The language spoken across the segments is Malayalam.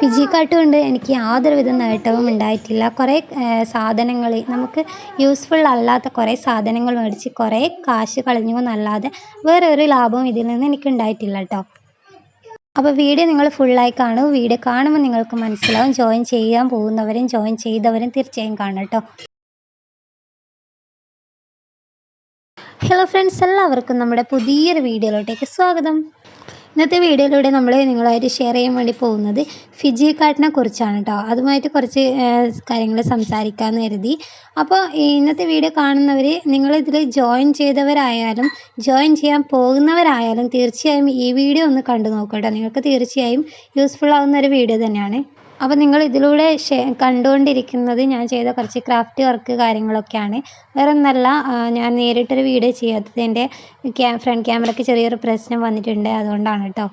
ഫിജി കാർട്ട് കൊണ്ട് എനിക്ക് യാതൊരുവിധ നേട്ടവും ഉണ്ടായിട്ടില്ല. കുറേ സാധനങ്ങൾ നമുക്ക് യൂസ്ഫുൾ അല്ലാത്ത കുറേ സാധനങ്ങൾ മേടിച്ച് കുറേ കാശ് കളഞ്ഞു എന്നല്ലാതെ വേറെ ഒരു ലാഭവും ഇതിൽ നിന്ന് എനിക്ക് ഉണ്ടായിട്ടില്ല കേട്ടോ അപ്പോൾ വീഡിയോ നിങ്ങൾ ഫുള്ളായി കാണൂ. വീഡിയോ കാണുമ്പോൾ നിങ്ങൾക്ക് മനസ്സിലാവും. ജോയിൻ ചെയ്യാൻ പോകുന്നവരും ജോയിൻ ചെയ്തവരും തീർച്ചയായും കാണും കേട്ടോ ഹലോ ഫ്രണ്ട്സ് എല്ലാവർക്കും നമ്മുടെ പുതിയൊരു വീഡിയോയിലോട്ടേക്ക് സ്വാഗതം. ഇന്നത്തെ വീഡിയോയിലൂടെ നമ്മൾ നിങ്ങളായിട്ട് ഷെയർ ചെയ്യാൻ വേണ്ടി പോകുന്നത് ഫിജി കാർട്ടിനെ കുറിച്ചാണ് കേട്ടോ അതുമായിട്ട് കുറച്ച് കാര്യങ്ങൾ സംസാരിക്കാമെന്ന് കരുതി. അപ്പോൾ ഇന്നത്തെ വീഡിയോ കാണുന്നവർ നിങ്ങളിതിൽ ജോയിൻ ചെയ്തവരായാലും ജോയിൻ ചെയ്യാൻ പോകുന്നവരായാലും തീർച്ചയായും ഈ വീഡിയോ ഒന്ന് കണ്ടു നോക്കുക കേട്ടോ നിങ്ങൾക്ക് തീർച്ചയായും യൂസ്ഫുൾ ആവുന്ന ഒരു വീഡിയോ തന്നെയാണ്. അപ്പോൾ നിങ്ങൾ ഇതിലൂടെ കണ്ടുകൊണ്ടിരിക്കുന്നത് ഞാൻ ചെയ്ത കുറച്ച് ക്രാഫ്റ്റ് വർക്ക് കാര്യങ്ങളൊക്കെയാണ്. വേറെ ഒന്നല്ല ഞാൻ നേരിട്ടൊരു വീഡിയോ ചെയ്യാത്തത് എന്റെ ഫ്രണ്ട് ക്യാമറയ്ക്ക് ചെറിയൊരു പ്രശ്നം വന്നിട്ടുണ്ട്. അതുകൊണ്ടാണ് കേട്ടോ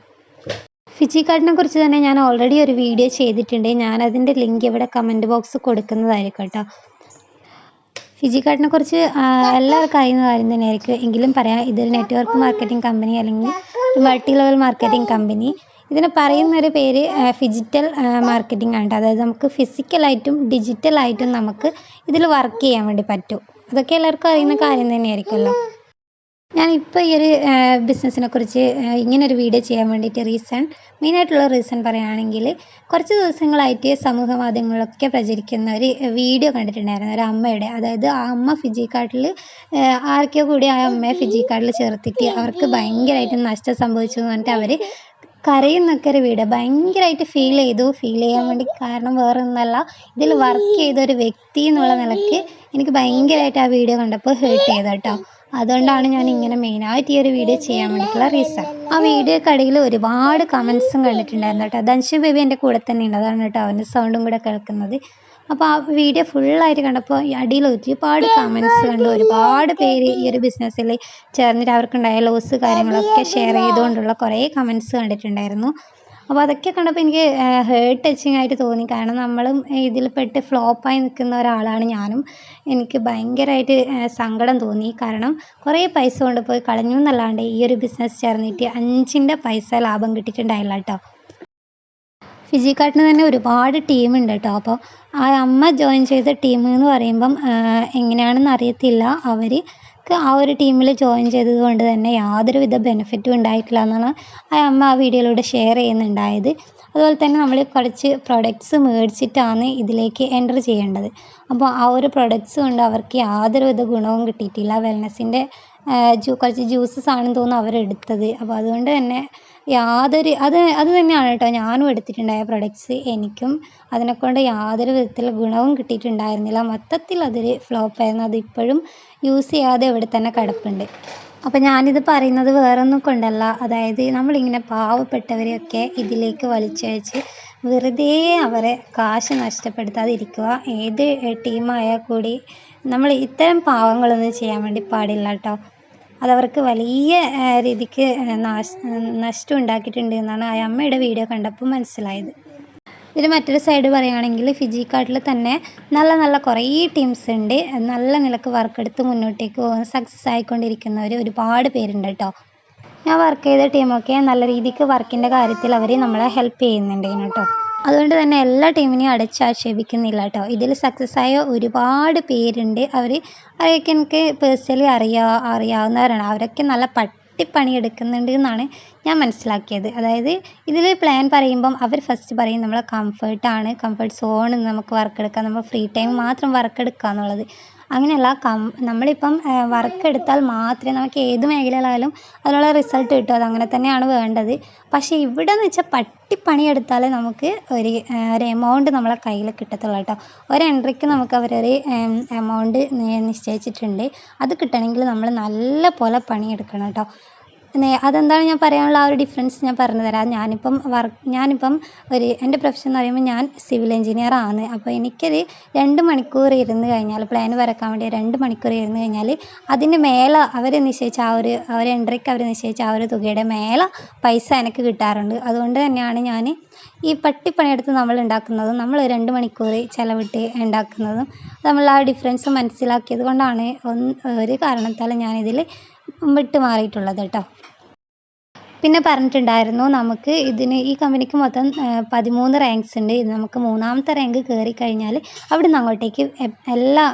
ഫിജി കാർഡിനെ കുറിച്ച് തന്നെ ഞാൻ ഓൾറെഡി ഒരു വീഡിയോ ചെയ്തിട്ടുണ്ട്. ഞാൻ അതിന്റെ ലിങ്ക് ഇവിടെ കമന്റ് ബോക്സ് കൊടുക്കുന്നതായിരിക്കും കേട്ടോ കാർഡിനെ കുറിച്ച് എല്ലാവർക്കും അറിയുന്ന കാര്യം തന്നെയായിരിക്കും. എങ്കിലും പറയാം ഇതൊരു നെറ്റ്വർക്ക് മാർക്കറ്റിംഗ് കമ്പനി അല്ലെങ്കിൽ മൾട്ടി ലെവൽ മാർക്കറ്റിംഗ് കമ്പനി ഇതിന് പറയുന്നൊരു പേര് ഫിജിറ്റൽ മാർക്കറ്റിംഗ് ആണ് അതായത് നമുക്ക് ഫിസിക്കലായിട്ടും ഡിജിറ്റലായിട്ടും നമുക്ക് ഇതിൽ വർക്ക് ചെയ്യാൻ വേണ്ടി പറ്റും. അതൊക്കെ എല്ലാവർക്കും അറിയുന്ന കാര്യം തന്നെയായിരിക്കുമല്ലോ. ഞാനിപ്പോൾ ഈ ഒരു ബിസിനസ്സിനെ കുറിച്ച് ഇങ്ങനൊരു വീഡിയോ ചെയ്യാൻ വേണ്ടിയിട്ട് റീസൺ മെയിനായിട്ടുള്ള റീസൺ പറയുകയാണെങ്കിൽ കുറച്ച് ദിവസങ്ങളായിട്ട് സമൂഹ മാധ്യമങ്ങളിലൊക്കെ പ്രചരിക്കുന്ന ഒരു വീഡിയോ കണ്ടിട്ടുണ്ടായിരുന്നു ഒരു അമ്മയുടെ. അതായത് ആ അമ്മ ഫിജി കാർഡിൽ ആർക്കോ കൂടി ആ അമ്മയെ കാർഡിൽ ചേർത്തിട്ട് അവർക്ക് ഭയങ്കരമായിട്ട് നഷ്ടം സംഭവിച്ചു എന്ന് പറഞ്ഞിട്ട് അവർ കരയുന്നൊക്കെ ഭയങ്കരമായിട്ട് ഫീൽ ചെയ്തു. ഫീൽ ചെയ്യാൻ വേണ്ടി കാരണം വേറെ ഒന്നല്ല. ഇതിൽ വർക്ക് ചെയ്ത ഒരു വ്യക്തി എന്നുള്ള നിലയ്ക്ക് എനിക്ക് ഭയങ്കരമായിട്ട് ആ വീഡിയോ കണ്ടപ്പോൾ ഹേർട്ട് ചെയ്തു കേട്ടോ. അതുകൊണ്ടാണ് ഞാൻ ഇങ്ങനെ മെയിനായിട്ട് ഈ ഒരു വീഡിയോ ചെയ്യാൻ വേണ്ടിയിട്ടുള്ള റീസൺ ആ വീഡിയോക്കടിയിൽ ഒരുപാട് കമൻസും കണ്ടിട്ടുണ്ടായിരുന്നു കേട്ടോ. ദൻഷു ബേബി എന്റെ കൂടെ തന്നെ ഉണ്ട് അതാണ് കേട്ടോ അവന്റെ സൗണ്ടും കൂടെ കേൾക്കുന്നത്. അപ്പോൾ ആ വീഡിയോ ഫുള്ളായിട്ട് കണ്ടപ്പോൾ അടിയിൽ ഒരുപാട് കമന്റ്സ് കണ്ടു. ഒരുപാട് പേര് ഈ ഒരു ബിസിനസ്സിൽ ചേർന്നിട്ട് അവർക്കുണ്ടായ ലോസ് കാര്യങ്ങളൊക്കെ ഷെയർ ചെയ്തുകൊണ്ടുള്ള കുറേ കമൻസ് കണ്ടിട്ടുണ്ടായിരുന്നു. അപ്പോൾ അതൊക്കെ കണ്ടപ്പോൾ എനിക്ക് ഹേർട്ട് ടച്ചിങ് ആയിട്ട് തോന്നി. കാരണം നമ്മളും ഇതിൽ പെട്ട് ഫ്ലോപ്പായി നിൽക്കുന്ന ഒരാളാണ് ഞാനും. എനിക്ക് ഭയങ്കരമായിട്ട് സങ്കടം തോന്നി. കാരണം കുറേ പൈസ കൊണ്ടുപോയി കളഞ്ഞു എന്നല്ലാണ്ട് ഈ ഒരു ബിസിനസ് ചേർന്നിട്ട് അഞ്ചിന്റെ പൈസ ലാഭം കിട്ടിയിട്ടുണ്ടായില്ല കേട്ടോ ഫിജി കാർട്ടിന് തന്നെ ഒരുപാട് ടീമുണ്ട് കേട്ടോ അപ്പോൾ ആ അമ്മ ജോയിൻ ചെയ്ത ടീം എന്ന് പറയുമ്പം എങ്ങനെയാണെന്ന് അറിയത്തില്ല. അവർക്ക് ആ ഒരു ടീമിൽ ജോയിൻ ചെയ്തത് കൊണ്ട് തന്നെ യാതൊരുവിധ ബെനിഫിറ്റും ഉണ്ടായിട്ടില്ല എന്നാണ് ആ അമ്മ ആ വീഡിയോയിലൂടെ ഷെയർ ചെയ്യുന്നുണ്ടായത്. അതുപോലെ തന്നെ നമ്മൾ കുറച്ച് പ്രൊഡക്ട്സ് മേടിച്ചിട്ടാണ് ഇതിലേക്ക് എന്റർ ചെയ്യേണ്ടത്. അപ്പോൾ ആ ഒരു പ്രൊഡക്ട്സ് കൊണ്ട് അവർക്ക് യാതൊരുവിധ ഗുണവും കിട്ടിയിട്ടില്ല. വെൽനെസ്സിന്റെ കുറച്ച് ജ്യൂസസ് ആണെന്ന് തോന്നുന്നു അവരെടുത്തത്. അപ്പോൾ അതുകൊണ്ട് തന്നെ യാതൊരു അത് അത് തന്നെയാണ് കേട്ടോ ഞാനും എടുത്തിട്ടുണ്ടായ പ്രൊഡക്ട്സ് എനിക്കും അതിനെക്കൊണ്ട് യാതൊരു വിധത്തിൽ ഗുണവും കിട്ടിയിട്ടുണ്ടായിരുന്നില്ല. മൊത്തത്തിൽ അതൊരു ഫ്ലോപ്പായിരുന്നു അതിപ്പോഴും യൂസ് ചെയ്യാതെ ഇവിടെ തന്നെ കിടപ്പുണ്ട്. അപ്പോൾ ഞാനിത് പറയുന്നത് വേറൊന്നും കൊണ്ടല്ല. അതായത് നമ്മളിങ്ങനെ പാവപ്പെട്ടവരെയൊക്കെ ഇതിലേക്ക് വലിച്ചഴച്ച് വെറുതെ അവരെ കാശ് നഷ്ടപ്പെടുത്താതിരിക്കുക. ഏത് ടീമായാൽ കൂടി നമ്മൾ ഇത്തരം പാവങ്ങളൊന്നും ചെയ്യാൻ വേണ്ടി പാടില്ല കേട്ടോ. അതവർക്ക് വലിയ രീതിക്ക് നഷ്ടം ഉണ്ടാക്കിയിട്ടുണ്ട് എന്നാണ് ആ അമ്മയുടെ വീഡിയോ കണ്ടപ്പോൾ മനസ്സിലായത്. ഇതിൽ മറ്റൊരു സൈഡ് പറയുകയാണെങ്കിൽ ഫിജി കാർട്ടിൽ തന്നെ നല്ല നല്ല കുറേ ടീംസ് ഉണ്ട്. നല്ല നിലയ്ക്ക് വർക്ക് എടുത്ത് മുന്നോട്ടേക്ക് പോകുന്ന സക്സസ് ആയിക്കൊണ്ടിരിക്കുന്നവർ ഒരുപാട് പേരുണ്ട് കേട്ടോ. ഞാൻ വർക്ക് ചെയ്ത ടീമൊക്കെ നല്ല രീതിക്ക് വർക്കിന്റെ കാര്യത്തിൽ അവർ നമ്മളെ ഹെൽപ്പ് ചെയ്യുന്നുണ്ട് കേട്ടോ. അതുകൊണ്ട് തന്നെ എല്ലാ ടീമിനെയും അടച്ചാക്ഷേപിക്കുന്നില്ല കേട്ടോ. ഇതിൽ സക്സസ് ആയ ഒരുപാട് പേരുണ്ട്. അവർ അവരൊക്കെ എനിക്ക് പേഴ്സണലി അറിയാ അറിയാവുന്നവരാണ്. അവരൊക്കെ നല്ല പട്ടിപ്പണി എടുക്കുന്നുണ്ട് എന്നാണ് ഞാൻ മനസ്സിലാക്കിയത്. അതായത് ഇതിൽ പ്ലാൻ പറയുമ്പം അവർ ഫസ്റ്റ് പറയും നമ്മളെ കംഫർട്ടാണ് കംഫർട്ട് സോണിൽ നമുക്ക് വർക്ക് എടുക്കാം. നമ്മൾ ഫ്രീ ടൈം മാത്രം വർക്ക് എടുക്കുക എന്നുള്ളത് അങ്ങനെയല്ല കം നമ്മളിപ്പം വർക്ക് എടുത്താൽ മാത്രമേ നമുക്ക് ഏത് മേഖലയിലായാലും അതിനുള്ള റിസൾട്ട് കിട്ടൂ. അങ്ങനെ തന്നെയാണ് വേണ്ടത്. പക്ഷേ ഇവിടെ എന്ന് വെച്ചാൽ പട്ടിപ്പണി എടുത്താലേ നമുക്ക് ഒരു ഒരു എമൗണ്ട് നമ്മളെ കയ്യിൽ കിട്ടത്തുള്ളൂ കേട്ടോ. ഒരു എൻട്രിക്ക് നമുക്ക് അവരൊരു എമൗണ്ട് നിശ്ചയിച്ചിട്ടുണ്ട്. അത് കിട്ടണമെങ്കിൽ നമ്മൾ നല്ല പോലെ പണിയെടുക്കണം കേട്ടോ. അതെന്താണ് ഞാൻ പറയാനുള്ള ആ ഒരു ഡിഫറൻസ് ഞാൻ പറഞ്ഞു തരാം. ഞാനിപ്പം വർക്ക് ഞാനിപ്പം ഒരു എന്റെ പ്രൊഫഷൻ എന്ന് പറയുമ്പോൾ ഞാൻ സിവിൽ എഞ്ചിനീയർ ആണ്. അപ്പോൾ എനിക്കൊരു രണ്ട് മണിക്കൂർ ഇരുന്ന് കഴിഞ്ഞാൽ പ്ലാൻ വരക്കാൻ വേണ്ടി രണ്ട് മണിക്കൂർ ഇരുന്ന് കഴിഞ്ഞാൽ അതിന് മേലെ അവർ നിശ്ചയിച്ച ആ ഒരു അവർ എൻട്രിക്ക് അവർ നിശ്ചയിച്ച ആ ഒരു തുകയുടെ മേലെ പൈസ എനിക്ക് കിട്ടാറുണ്ട്. അതുകൊണ്ട് തന്നെയാണ് ഞാൻ ഈ പട്ടിപ്പണിയെടുത്ത് നമ്മൾ ഉണ്ടാക്കുന്നതും നമ്മൾ രണ്ട് മണിക്കൂർ ചിലവിട്ട് ഉണ്ടാക്കുന്നതും നമ്മൾ ആ ഡിഫറൻസ് മനസ്സിലാക്കിയത് കൊണ്ടാണ് ഒരു കാരണത്താൽ ഞാനിതിൽ വിട്ട് മാറിയിട്ടുള്ളത് കേട്ടോ. പിന്നെ പറഞ്ഞിട്ടുണ്ടായിരുന്നു നമുക്ക് ഇതിന് ഈ കമ്പനിക്ക് മൊത്തം പതിമൂന്ന് റാങ്ക്സ് ഉണ്ട്. ഇത് നമുക്ക് മൂന്നാമത്തെ റാങ്ക് കയറി കഴിഞ്ഞാൽ അവിടെ അങ്ങോട്ടേക്ക് എല്ലാ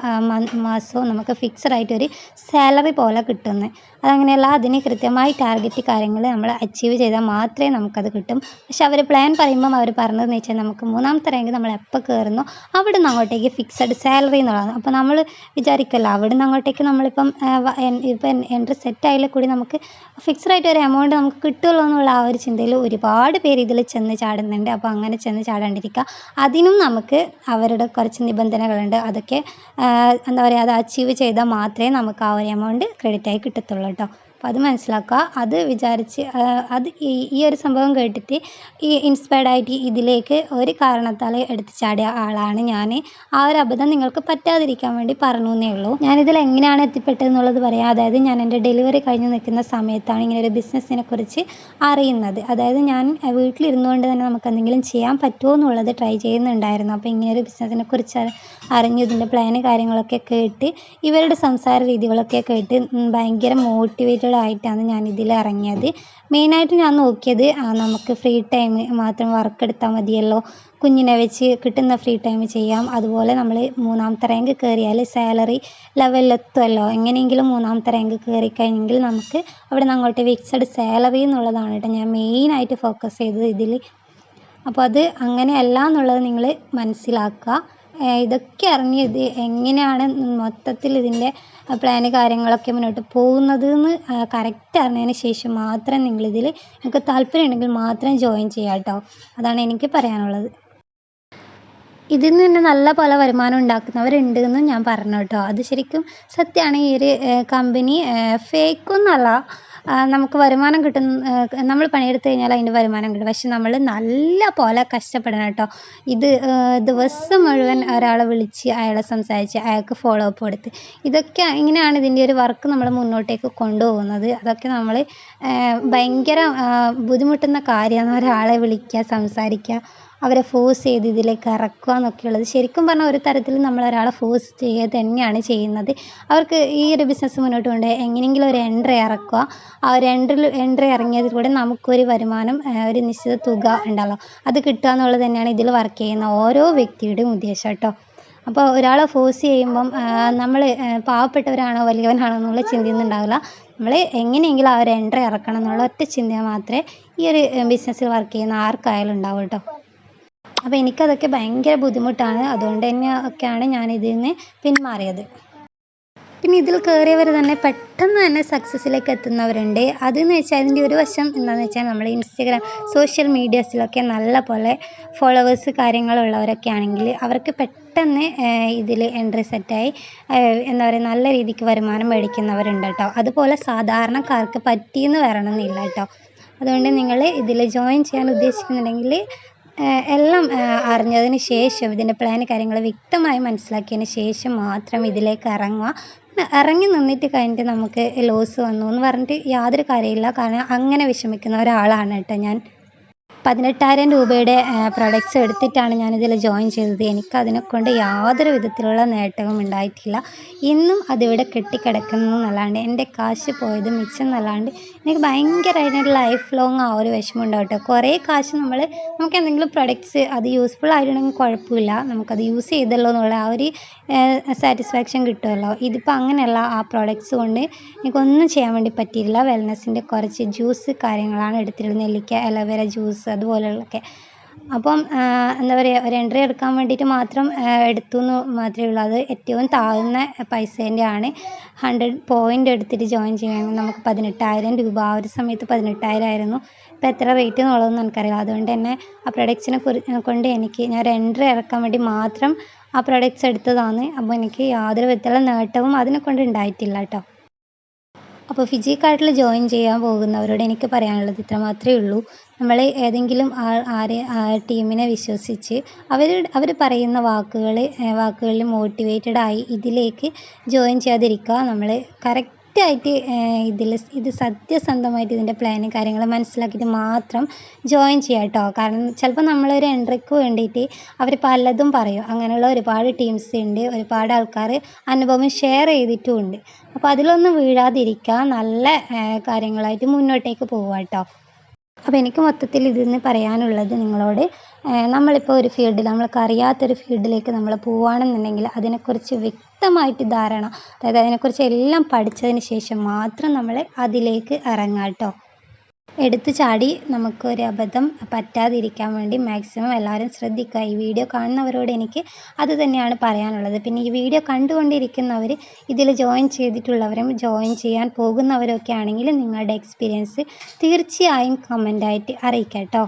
മാസവും നമുക്ക് ഫിക്സഡ് ആയിട്ട് ഒരു സാലറി പോലെ കിട്ടുന്നത് അതങ്ങനെയല്ല. അതിന് കൃത്യമായി ടാർഗറ്റ് കാര്യങ്ങൾ നമ്മൾ അച്ചീവ് ചെയ്താൽ മാത്രമേ നമുക്കത് കിട്ടും. പക്ഷെ അവർ പ്ലാൻ പറയുമ്പം അവർ പറഞ്ഞതെന്ന് വെച്ചാൽ നമുക്ക് മൂന്നാമത്തെ റാങ്ക് നമ്മൾ എപ്പോൾ കയറുന്നോ അവിടെ നിന്ന് അങ്ങോട്ടേക്ക് ഫിക്സഡ് സാലറി എന്നുള്ളതാണ്. അപ്പോൾ നമ്മൾ വിചാരിക്കുമല്ലോ അവിടെ നിന്ന് അങ്ങോട്ടേക്ക് നമ്മളിപ്പം ഇപ്പം എൻട്രി സെറ്റ് ആയാലും കൂടി നമുക്ക് ഫിക്സഡ് ആയിട്ട് ഒരു എമൗണ്ട് നമുക്ക് കിട്ടുമല്ലോ എന്നുള്ള ആ ഒരു ചിന്തയിൽ ഒരുപാട് പേര് ഇതിൽ ചെന്ന് ചാടുന്നുണ്ട്. അപ്പോൾ അങ്ങനെ ചെന്ന് ചാടാണ്ടിരിക്കുക. അതിനും നമുക്ക് അവരുടെ കുറച്ച് നിബന്ധനകളുണ്ട്. അതൊക്കെ എന്താ പറയുക അത് അച്ചീവ് ചെയ്താൽ മാത്രമേ നമുക്ക് ആ ഒരു എമൗണ്ട് ക്രെഡിറ്റ് ആയി കിട്ടത്തുള്ളൂ. കേട്ടോ അപ്പോൾ അത് മനസ്സിലാക്കുക അത് വിചാരിച്ച് അത് ഈ ഈ ഒരു സംഭവം കേട്ടിട്ട് ഈ ഇൻസ്പയർഡ് ആയിട്ട് ഇതിലേക്ക് ഒരു കാരണത്താൽ എടുത്ത് ചാടിയ ആളാണ് ഞാൻ ആ ഒരു അബദ്ധം നിങ്ങൾക്ക് പറ്റാതിരിക്കാൻ വേണ്ടി പറഞ്ഞു എന്നേ ഉള്ളൂ. ഞാനിതിൽ എങ്ങനെയാണ് എത്തിപ്പെട്ടത് എന്നുള്ളത് പറയാം. അതായത് ഞാൻ എന്റെ ഡെലിവറി കഴിഞ്ഞ് നിൽക്കുന്ന സമയത്താണ് ഇങ്ങനെ ഒരു ബിസിനസ്സിനെ കുറിച്ച് അറിയുന്നത്. അതായത് ഞാൻ വീട്ടിലിരുന്നുകൊണ്ട് തന്നെ നമുക്ക് എന്തെങ്കിലും ചെയ്യാൻ പറ്റുമോ എന്നുള്ളത് ട്രൈ ചെയ്യുന്നുണ്ടായിരുന്നു. അപ്പോൾ ഇങ്ങനെ ഒരു ബിസിനസ്സിനെ കുറിച്ച് അറിഞ്ഞു ഇതിന്റെ പ്ലാന് കാര്യങ്ങളൊക്കെ കേട്ട് ഇവരുടെ സംസാര രീതികളൊക്കെ കേട്ട് ഭയങ്കര മോട്ടിവേറ്റഡ് ആയിട്ടാണ് ഞാൻ ഇതിൽ ഇറങ്ങിയത് മെയിനായിട്ട് ഞാൻ നോക്കിയത് നമുക്ക് ഫ്രീ ടൈം മാത്രം വർക്ക് എടുത്താൽ മതിയല്ലോ. കുഞ്ഞിനെ വെച്ച് കിട്ടുന്ന ഫ്രീ ടൈം ചെയ്യാം. അതുപോലെ നമ്മൾ മൂന്നാമത്തെ റാങ്ക് കയറിയാൽ സാലറി ലെവലിലെത്തുമല്ലോ എങ്ങനെയെങ്കിലും മൂന്നാമത്തെ റാങ്ക് കയറി കഴിഞ്ഞെങ്കിൽ നമുക്ക് അവിടെ നിന്ന് അങ്ങോട്ട് ഫിക്സഡ് സാലറി എന്നുള്ളതാണ് കേട്ടോ ഞാൻ മെയിനായിട്ട് ഫോക്കസ് ചെയ്തത് ഇതിൽ അപ്പോൾ അത് അങ്ങനെയല്ല എന്നുള്ളത് നിങ്ങൾ മനസ്സിലാക്കുക. ഇതൊക്കെ അറിഞ്ഞ് ഇത് എങ്ങനെയാണ് മൊത്തത്തിൽ ഇതിന്റെ പ്ലാന് കാര്യങ്ങളൊക്കെ മുന്നോട്ട് പോകുന്നത് എന്ന് കറക്റ്റ് അറിഞ്ഞതിന് ശേഷം മാത്രം നിങ്ങളിതിൽ നിങ്ങൾക്ക് താല്പര്യം മാത്രം ജോയിൻ ചെയ്യുക കേട്ടോ അതാണ് എനിക്ക് പറയാനുള്ളത്. ഇതിൽ നിന്ന് നല്ല പോലെ വരുമാനം ഉണ്ടാക്കുന്നവരുണ്ട് എന്ന് ഞാൻ പറഞ്ഞു കേട്ടോ അത് ശരിക്കും സത്യമാണ് ഈ ഒരു കമ്പനി ഫേക്കൊന്നല്ല നമുക്ക് വരുമാനം കിട്ടും നമ്മൾ പണിയെടുത്ത് കഴിഞ്ഞാൽ അതിന്റെ വരുമാനം കിട്ടും. പക്ഷെ നമ്മൾ നല്ല പോലെ കഷ്ടപ്പെടണം കേട്ടോ. ഇത് ദിവസം മുഴുവൻ ഒരാളെ വിളിച്ച് അയാളെ സംസാരിച്ച് അയാൾക്ക് ഫോളോ അപ്പ് കൊടുത്ത്. ഇതൊക്കെ ഇങ്ങനെയാണ് ഇതിന്റെ ഒരു വർക്ക് നമ്മൾ മുന്നോട്ടേക്ക് കൊണ്ടുപോകുന്നത്. അതൊക്കെ നമ്മൾ ഭയങ്കര ബുദ്ധിമുട്ടുന്ന കാര്യമാണ് ഒരാളെ വിളിക്കുക സംസാരിക്കുക. അവരെ ഫോഴ്സ് ചെയ്ത് ഇതിലേക്ക് ഇറക്കുക എന്നൊക്കെയുള്ളത്. ശരിക്കും പറഞ്ഞാൽ ഒരു തരത്തിൽ നമ്മൾ ഒരാളെ ഫോഴ്സ് ചെയ്യുക തന്നെയാണ് ചെയ്യുന്നത്. അവർക്ക് ഈ ഒരു ബിസിനസ് മുന്നോട്ട് കൊണ്ട് എങ്ങനെയെങ്കിലും ഒരു എൻട്രി ഇറക്കുക. ആ ഒരു എൻട്രി എൻട്രി ഇറങ്ങിയതിലൂടെ നമുക്കൊരു വരുമാനം ഒരു നിശ്ചിത തുക ഉണ്ടല്ലോ അത് കിട്ടുക എന്നുള്ളത് തന്നെയാണ് ഇതിൽ വർക്ക് ചെയ്യുന്ന ഓരോ വ്യക്തിയുടെയും ഉദ്ദേശം കേട്ടോ. അപ്പോൾ ഒരാളെ ഫോഴ്സ് ചെയ്യുമ്പം നമ്മൾ പാവപ്പെട്ടവരാണോ വലിയവനാണോ എന്നുള്ള ചിന്തയൊന്നും ഉണ്ടാവില്ല നമ്മൾ എങ്ങനെയെങ്കിലും ആ ഒരു എൻട്രി ഇറക്കണം എന്നുള്ള ഒറ്റ ചിന്ത മാത്രമേ ഈ ഒരു ബിസിനസ്സിൽ വർക്ക് ചെയ്യുന്ന ആർക്കായാലും ഉണ്ടാവും കേട്ടോ. അപ്പോൾ എനിക്കതൊക്കെ ഭയങ്കര ബുദ്ധിമുട്ടാണ്. അതുകൊണ്ട് തന്നെ ഒക്കെയാണ് ഞാൻ ഇതിൽ നിന്ന് പിന്മാറിയത്. പിന്നെ ഇതിൽ കയറിയവർ തന്നെ പെട്ടെന്ന് തന്നെ സക്സസ്സിലേക്ക് എത്തുന്നവരുണ്ട്. അതെന്ന് വെച്ചാൽ അതിന്റെ ഒരു വശം എന്താണെന്ന് വെച്ചാൽ നമ്മൾ ഇൻസ്റ്റഗ്രാം സോഷ്യൽ മീഡിയാസിലൊക്കെ നല്ല പോലെ ഫോളോവേഴ്സ് കാര്യങ്ങളുള്ളവരൊക്കെ ആണെങ്കിൽ അവർക്ക് പെട്ടെന്ന് ഇതിൽ എൻട്രി സെറ്റായി എന്താ പറയുക നല്ല രീതിക്ക് വരുമാനം മേടിക്കുന്നവരുണ്ട് കേട്ടോ. അതുപോലെ സാധാരണക്കാർക്ക് പറ്റിയെന്ന് വരണമെന്നില്ല കേട്ടോ. അതുകൊണ്ട് നിങ്ങൾ ഇതിൽ ജോയിൻ ചെയ്യാൻ ഉദ്ദേശിക്കുന്നുണ്ടെങ്കിൽ എല്ലാം അറിഞ്ഞതിന് ശേഷം ഇതിന്റെ പ്ലാൻ കാര്യങ്ങൾ വ്യക്തമായി മനസ്സിലാക്കിയതിന് ശേഷം മാത്രം ഇതിലേക്ക് ഇറങ്ങുക. ഇറങ്ങി നിന്നിട്ട് കഴിഞ്ഞിട്ട് നമുക്ക് ലോസ് വന്നു എന്ന് പറഞ്ഞിട്ട് യാതൊരു കാര്യമില്ല കാരണം അങ്ങനെ വിഷമിക്കുന്ന ഒരാളാണ് കേട്ടോ ഞാൻ. പതിനെട്ടായിരം രൂപയുടെ പ്രൊഡക്റ്റ്സ് എടുത്തിട്ടാണ് ഞാനിതിൽ ജോയിൻ ചെയ്തത്. എനിക്ക് അതിനെക്കൊണ്ട് യാതൊരു വിധത്തിലുള്ള നേട്ടവും ഉണ്ടായിട്ടില്ല. ഇന്നും അതിവിടെ കെട്ടിക്കിടക്കുന്നു എന്നല്ലാണ്ട് എന്റെ കാശ് പോയത് മിച്ചം എന്നല്ലാണ്ട് എനിക്ക് ഭയങ്കരമായിട്ട് ലൈഫ് ലോങ് ആ ഒരു വിഷമം ഉണ്ടാവും കുറേ കാശ് നമ്മൾ നമുക്ക് എന്തെങ്കിലും പ്രൊഡക്ട്സ് അത് യൂസ്ഫുൾ ആയിട്ടുണ്ടെങ്കിൽ കുഴപ്പമില്ല. നമുക്കത് യൂസ് ചെയ്തല്ലോ എന്നുള്ള ആ ഒരു സാറ്റിസ്ഫാക്ഷൻ കിട്ടുമല്ലോ ഇതിപ്പോൾ അങ്ങനെയല്ല ആ പ്രൊഡക്ട്സ് കൊണ്ട് എനിക്കൊന്നും ചെയ്യാൻ വേണ്ടി പറ്റിയില്ല വെൽനെസ്സിന്റെ കുറച്ച് ജ്യൂസ് കാര്യങ്ങളാണ് എടുത്തിരുന്നത്. നെല്ലിക്ക അലോവേര ജ്യൂസ് അതുപോലെയുള്ളതൊക്കെ. അപ്പം എന്താ പറയുക ഒരു എൻട്രി എടുക്കാൻ വേണ്ടിയിട്ട് മാത്രം എടുത്തു എന്ന് മാത്രമേ ഉള്ളൂ. അത് ഏറ്റവും താഴ്ന്ന പൈസേന്റെ ആണ് ഹൺഡ്രഡ് പോയിന്റ് എടുത്തിട്ട് ജോയിൻ ചെയ്യണമെങ്കിൽ നമുക്ക് പതിനെട്ടായിരം രൂപ. ആ ഒരു സമയത്ത് പതിനെട്ടായിരം ആയിരുന്നു. ഇപ്പം എത്ര റേറ്റ് എന്നുള്ളതൊന്നും എനിക്കറിയില്ല. അതുകൊണ്ട് തന്നെ ആ പ്രൊഡക്ട്സിനെ കുറി കൊണ്ട് എനിക്ക് ഞാൻ ഒരു എൻട്രി ഇറക്കാൻ വേണ്ടി മാത്രം ആ പ്രൊഡക്ട്സ് എടുത്തതാണ്. അപ്പോൾ എനിക്ക് യാതൊരു വിധത്തിലുള്ള നേട്ടവും അതിനെ കൊണ്ട് ഉണ്ടായിട്ടില്ല കേട്ടോ. അപ്പോൾ കാർട്ടിൽ ജോയിൻ ചെയ്യാൻ പോകുന്നവരോട് എനിക്ക് പറയാനുള്ളത് ഇത്ര മാത്രമേ ഉള്ളൂ. നമ്മൾ ഏതെങ്കിലും ആ ആരെ ടീമിനെ വിശ്വസിച്ച് അവർ അവർ പറയുന്ന വാക്കുകൾ വാക്കുകളിൽ മോട്ടിവേറ്റഡ് ആയി ഇതിലേക്ക് ജോയിൻ ചെയ്യാതിരിക്കുക. നമ്മൾ കറക്റ്റ് കറക്റ്റായിട്ട് ഇതിൽ ഇത് സത്യസന്ധമായിട്ട് ഇതിന്റെ പ്ലാനും കാര്യങ്ങളും മനസ്സിലാക്കിയിട്ട് മാത്രം ജോയിൻ ചെയ്യുക കേട്ടോ കാരണം ചിലപ്പോൾ നമ്മളൊരു എൻട്രിക്ക് വേണ്ടിയിട്ട് അവർ പലതും പറയും. അങ്ങനെയുള്ള ഒരുപാട് ടീംസ് ഉണ്ട് ഒരുപാട് ആൾക്കാർ അനുഭവം ഷെയർ ചെയ്തിട്ടും ഉണ്ട്. അപ്പോൾ അതിലൊന്നും വീഴാതിരിക്കുക നല്ല കാര്യങ്ങളായിട്ട് മുന്നോട്ടേക്ക് പോവുക കേട്ടോ അപ്പോൾ എനിക്ക് മൊത്തത്തിൽ ഇതിൽ നിന്ന് പറയാനുള്ളത് നിങ്ങളോട് നമ്മളിപ്പോൾ ഒരു ഫീൽഡിൽ നമ്മൾക്ക് അറിയാത്തൊരു ഫീൽഡിലേക്ക് നമ്മൾ പോവുകയാണെന്നുണ്ടെങ്കിൽ അതിനെക്കുറിച്ച് വ്യക്തമായിട്ട് ധാരണ അതായത് അതിനെക്കുറിച്ച് എല്ലാം പഠിച്ചതിന് ശേഷം മാത്രം നമ്മൾ അതിലേക്ക് ഇറങ്ങാം കേട്ടോ എടുത്തു ചാടി നമുക്കൊരു അബദ്ധം പറ്റാതിരിക്കാൻ വേണ്ടി മാക്സിമം എല്ലാവരും ശ്രദ്ധിക്കുക. ഈ വീഡിയോ കാണുന്നവരോട് എനിക്ക് അത് തന്നെയാണ് പറയാനുള്ളത്. പിന്നെ ഈ വീഡിയോ കണ്ടുകൊണ്ടിരിക്കുന്നവർ ഇതിൽ ജോയിൻ ചെയ്തിട്ടുള്ളവരും ജോയിൻ ചെയ്യാൻ പോകുന്നവരൊക്കെ ആണെങ്കിൽ നിങ്ങളുടെ എക്സ്പീരിയൻസ് തീർച്ചയായും കമന്റായിട്ട് അറിയിക്കാം കേട്ടോ.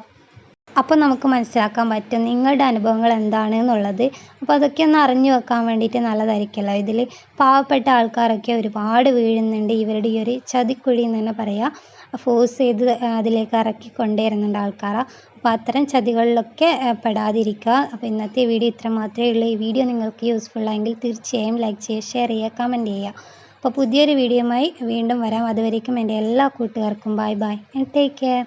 അപ്പോൾ നമുക്ക് മനസ്സിലാക്കാൻ പറ്റും നിങ്ങളുടെ അനുഭവങ്ങൾ എന്താണ് എന്നുള്ളത്. അപ്പോൾ അതൊക്കെ ഒന്ന് അറിഞ്ഞു വെക്കാൻ വേണ്ടിയിട്ട് നല്ലതായിരിക്കുമല്ലോ. ഇതിൽ പാവപ്പെട്ട ആൾക്കാരൊക്കെ ഒരുപാട് വീഴുന്നുണ്ട്. ഇവരുടെ ഈ ഒരു ചതിക്കുഴി എന്ന് തന്നെ പറയാം. ഫോഴ്സ് ചെയ്ത് അതിലേക്ക് ഇറക്കി കൊണ്ടുവരുന്നുണ്ട് ആൾക്കാരെ. അപ്പോൾ അത്തരം ചതികളിലൊക്കെ പെടാതിരിക്കുക. അപ്പോൾ ഇന്നത്തെ വീഡിയോ ഇത്ര മാത്രമേ ഉള്ളൂ. ഈ വീഡിയോ നിങ്ങൾക്ക് യൂസ്ഫുൾ ആയെങ്കിൽ തീർച്ചയായും ലൈക്ക് ചെയ്യുക ഷെയർ ചെയ്യുക കമന്റ് ചെയ്യുക. അപ്പോൾ പുതിയൊരു വീഡിയോയുമായി വീണ്ടും വരാം. അതുവരേക്കും എന്റെ എല്ലാ കൂട്ടുകാർക്കും bye bye and take care